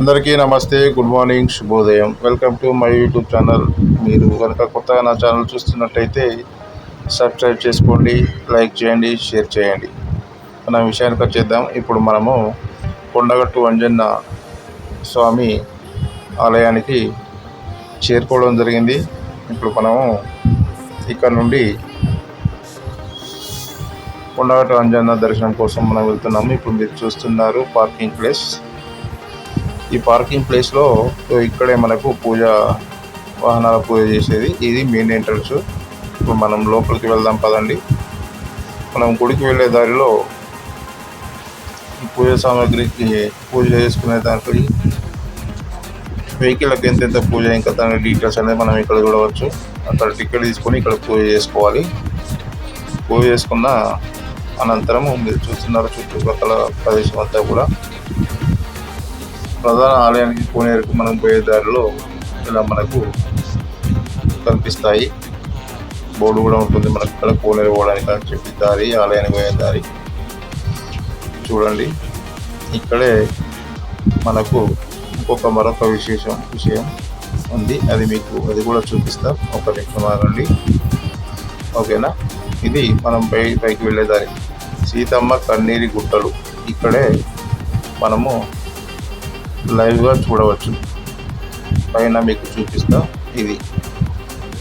అందరికీ నమస్తే good morning శుభోదయం. Welcome to my YouTube channel. మీరు కనుక కొత్తగా నా ఛానల్ చూస్తున్నట్టయితే సబ్స్క్రైబ్ చేసుకోండి లైక్ చేయండి షేర్ చేయండి. మన విషయానికి వచ్చేద్దాం. ఇప్పుడు మనము కొండగట్టు అంజన్న స్వామి ఆలయానికి చేరుకోవడం జరిగింది. ఇప్పుడు మనము ఇక్కడ నుండి కొండగట్టు అంజన్న దర్శనం కోసం మనం వెళ్తున్నాము. ఇప్పుడు మీరు చూస్తున్నారు పార్కింగ్ ప్లేస్. ఈ పార్కింగ్ ప్లేస్లో ఇక్కడే మనకు పూజ వాహనాల పూజ చేసేది. ఇది మెయిన్ ఎంట్రన్స్ ఇప్పుడు మనం లోపలికి వెళ్దాం పదండి. మనం గుడికి వెళ్ళే దారిలో పూజ సామాగ్రికి పూజ చేసుకునే దానికి వెహికల్కి ఎంతెంత పూజ ఇంకా దాని డీటెయిల్స్ అనేది మనం ఇక్కడ చూడవచ్చు. అక్కడ టికెట్ తీసుకొని ఇక్కడ పూజ చేసుకోవాలి. పూజ చేసుకున్న అనంతరం మీరు చూస్తున్నారు చుట్టుపక్కల ప్రదేశం అంతా కూడా. ప్రధాన ఆలయానికి కోనేరుకు మనం పోయే దారిలో ఇలా మనకు కనిపిస్తాయి. బోర్డు కూడా ఉంటుంది మనకు ఇక్కడ కోనేరు పోవడానికి అని చెప్పి దారి ఆలయానికి పోయే దారి. చూడండి. ఇక్కడే మనకు ఇంకొక మరొక విశేషం విషయం ఉంది. అది మీకు అది కూడా చూపిస్తాం. ఒక నిమిషం ఆగండి. ఓకేనా? ఇది మనం పై పైకి వెళ్ళే దారి. సీతమ్మ కన్నీరి గుట్టలు. ఇక్కడే మనము లైవ్గా చూడవచ్చు. పైన మీకు చూపిస్తా ఇది.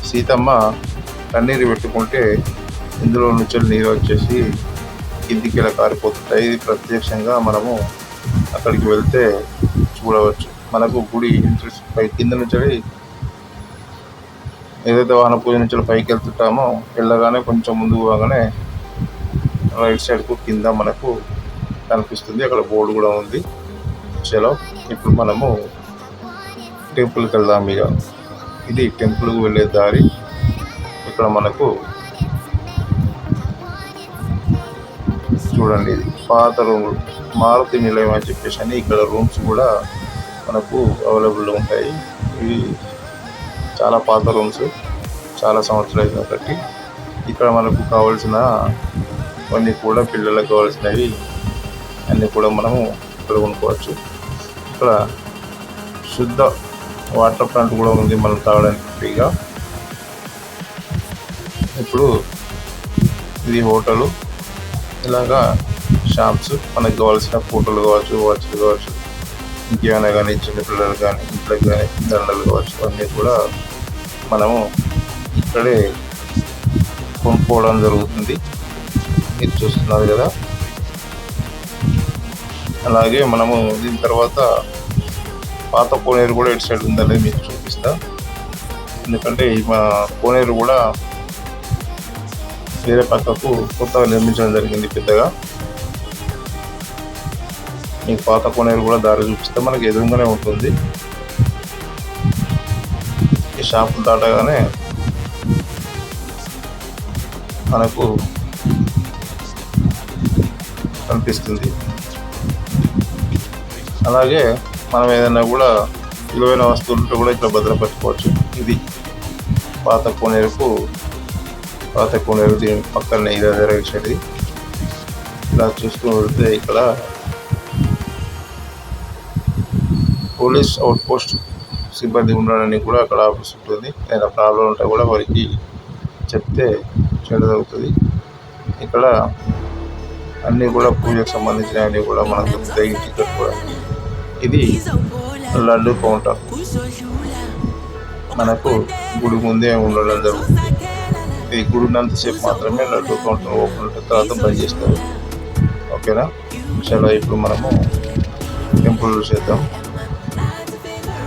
సీతమ్మ కన్నీరు పెట్టుకుంటే ఇందులో నుంచి నీరు వచ్చేసి కిందికి ఇలా కారిపోతుంటాయి. ఇది ప్రత్యక్షంగా మనము అక్కడికి వెళ్తే చూడవచ్చు. మనకు గుడి ఇంట్రెస్ట్ పై కింద నుంచి ఏదైతే వాహన పూజ నుంచి పైకి వెళ్తుంటామో వెళ్ళగానే కొంచెం ముందు పోగానే రైట్ సైడ్కు కింద మనకు కనిపిస్తుంది. అక్కడ బోర్డు కూడా ఉంది. చలో ఇప్పుడు మనము టెంపుల్కి వెళ్దాం ఇక. ఇది టెంపుల్కి వెళ్ళే దారి. ఇక్కడ మనకు చూడండి ఇది పాత రూమ్ మారుతి నిలయం అని చెప్పేసి అని ఇక్కడ రూమ్స్ కూడా మనకు అవైలబుల్ ఉంటాయి. ఇవి చాలా పాత రూమ్స్ చాలా సంవత్సరాలు కాబట్టి ఇక్కడ మనకు కావాల్సిన అన్నీ కూడా పిల్లలకు కావాల్సినవి అన్నీ కూడా మనము ఇక్కడ కొనుక్కోవచ్చు. ఇక్కడ శుద్ధ వాటర్ ప్లాంట్ కూడా ఉంది మనం తాగడానికి ఫ్రీగా. ఇప్పుడు ఇది హోటలు. ఇలాగా షాప్స్ మనకు కావాల్సిన ఫోటోలు కావచ్చు వాచ్లు కావచ్చు ఇంకేమైనా కానీ చిన్నపిల్లలు కానీ ఇంట్లోకి కానీ దండలు కావచ్చు అన్నీ కూడా మనము ఇక్కడే కొనుక్కోవడం జరుగుతుంది. మీరు చూస్తున్నారు కదా అలాగే మనము దీని తర్వాత పాత కోనేరు కూడా ఇటు సైడ్ ఉందని మీకు చూపిస్తా. ఎందుకంటే మా కోనేరు కూడా వేరే పక్కకు కొత్తగా నిర్మించడం జరిగింది పెద్దగా. మీకు పాత కోనేరు కూడా దారి చూపిస్తే మనకి ఎదురుగానే ఉంటుంది. ఈ షాపు దాటగానే మనకు కనిపిస్తుంది. అలాగే మనం ఏదైనా కూడా విలువైన వస్తువులతో కూడా ఇట్లా భద్రపరచుకోవచ్చు. ఇది పాత కోనేరుకు పాత కోనేరు దీని పక్కనే ఇది జరగచ్చేది ఇలా చూస్తూ వెళ్తే ఇక్కడ పోలీస్ అవుట్ పోస్ట్ సిబ్బంది ఉండడానికి కూడా అక్కడ ఆఫీస్ ఉంటుంది. ఏదైనా ప్రాబ్లం ఉంటే కూడా వారికి చెప్తే చెడదవుతుంది ఇక్కడ అన్నీ కూడా పూజకు సంబంధించినవన్నీ కూడా మనకు దొరుకుతాయి టికెట్ కూడా ఇది లడ్డు కౌంటర్ మనకు గుడి ముందే ఉండడం జరుగుతుంది. ఈ గుడి ఉన్నంతసేపు మాత్రమే లడ్డు కౌంటర్ ఓపెన్ ఉంటుంది తర్వాత బంద్ చేస్తారు. ఓకేనా? చాలా ఇప్పుడు మనము టెంపుల్ చేద్దాం.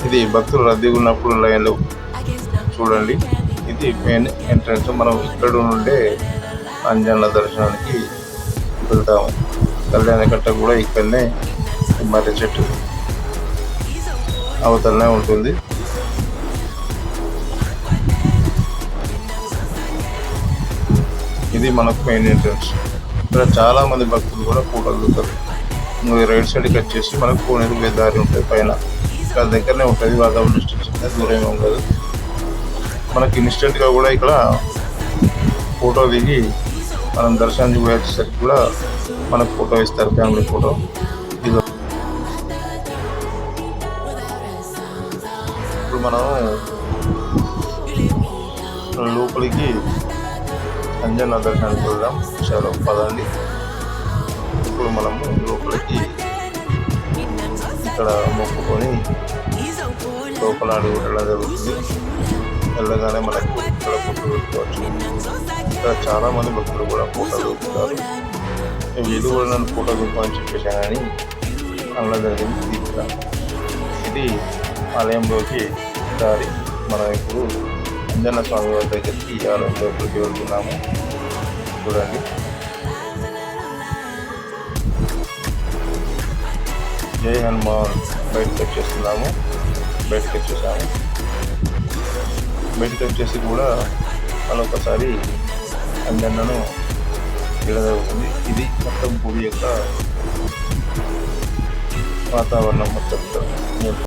ఇది భక్తులు రద్దీగా ఉన్నప్పుడు లైన్లు చూడండి. ఇది మెయిన్ ఎంట్రన్స్. మనం ఇక్కడ నుండే అంజన్ల దర్శనానికి వెళ్తాము. కళ్యాణ కట్ట కూడా ఇక్కడనే మర్రి చెట్టు. అవతలనే ఉంటుంది. ఇది మనకు మెయిన్ ఎంట్రన్స్ ఇక్కడ చాలా మంది భక్తులు కూడా ఫోటోలు దిగుతారు. నువ్వు రైట్ సైడ్కి వచ్చేసి మనకు కోనేరు దారి ఉంటుంది పైన. ఇక్కడ దగ్గరనే ఉంటుంది వాతావరణ డిస్టెన్స్ దూరం ఉండదు మనకి ఇన్స్టెంట్గా కూడా ఇక్కడ ఫోటో దిగి మనం దర్శనానికి పోయేసరికి కూడా మనకు ఫోటో ఇస్తారు ఫ్యామిలీ ఫోటో. మనం లోపలికి అంజన్న దర్శనానికి వెళ్దాం చాలా పదండి. ఇప్పుడు మనము లోపలికి ఇక్కడ మొక్కుకొని లోపల అడుగు వెళ్ళడం జరుగుతుంది. వెళ్ళగానే మనకు ఇక్కడ ఫోటో పెట్టుకోవచ్చు. ఇక్కడ చాలామంది భక్తులు కూడా ఫోటోలు పెట్టుకుంటారు. వీళ్ళు కూడా నన్ను ఫోటో పెట్టుకోమని చెప్పేశాను కానీ అలా జరిగింది ఇది ఆలయంలోకి దారి మనం ఇప్పుడు అంజన్న స్వామి వారి దగ్గరికి ఈ ఆలయం లోపలికి వెళ్తున్నాము. చూడండి. జై హనుమాన్. బయటకు వచ్చేస్తున్నాము. బయటకు వచ్చేసాము. బయటకు వచ్చేసి కూడా మరొకసారి అంజన్నను జరుగుతుంది ఇది మొత్తం గుడి యొక్క వాతావరణం మొత్తం.